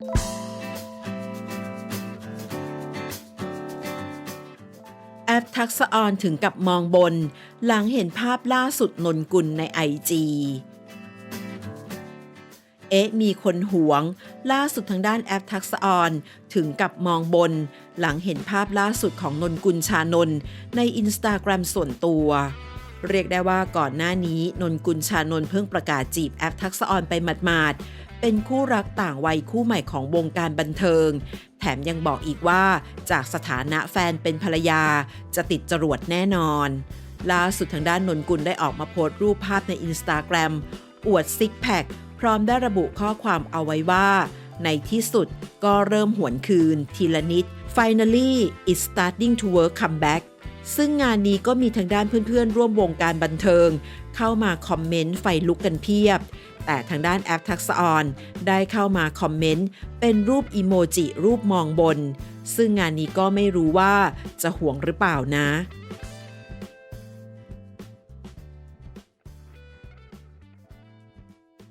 แอปทักษะออนถึงกับมองบน หลังเห็นภาพล่าสุดนนกุลในไอจีเอ๊ะมีคนหวง ล่าสุดทางด้านแอปทักษะออนถึงกับมองบน หลังเห็นภาพล่าสุดของนนกุลชานนท์ในอินสตาแกรมส่วนตัว เรียกได้ว่าก่อนหน้านี้นนกุลชานนท์เพิ่งประกาศจีบแอปทักษะออนไปหมาดๆ เป็นคู่รักต่างวัยคู่ใหม่ของวงการบันเทิง แถมยังบอกอีกว่าจากสถานะแฟนเป็นภรรยาจะติดจรวดแน่นอน ล่าสุดทางด้านนนกุลได้ออกมาโพสต์รูปภาพในอินสตาแกรมอวดซิกแพคพร้อมได้ระบุข้อความเอาไว้ว่า ในที่สุดก็เริ่มหวนคืน ทีละนิด finally it's starting to work come back ซึ่งงานนี้ก็มีทางด้านเพื่อนๆ ร่วมวงการบันเทิง เข้ามาคอมเมนต์ไฟลุกกันเพียบ แต่ทางด้านแอปทักษออนได้เข้ามาคอมเมนต์เป็นรูปอีโมจิรูปมองบน ซึ่งงานนี้ก็ไม่รู้ว่าจะห่วงหรือเปล่านะ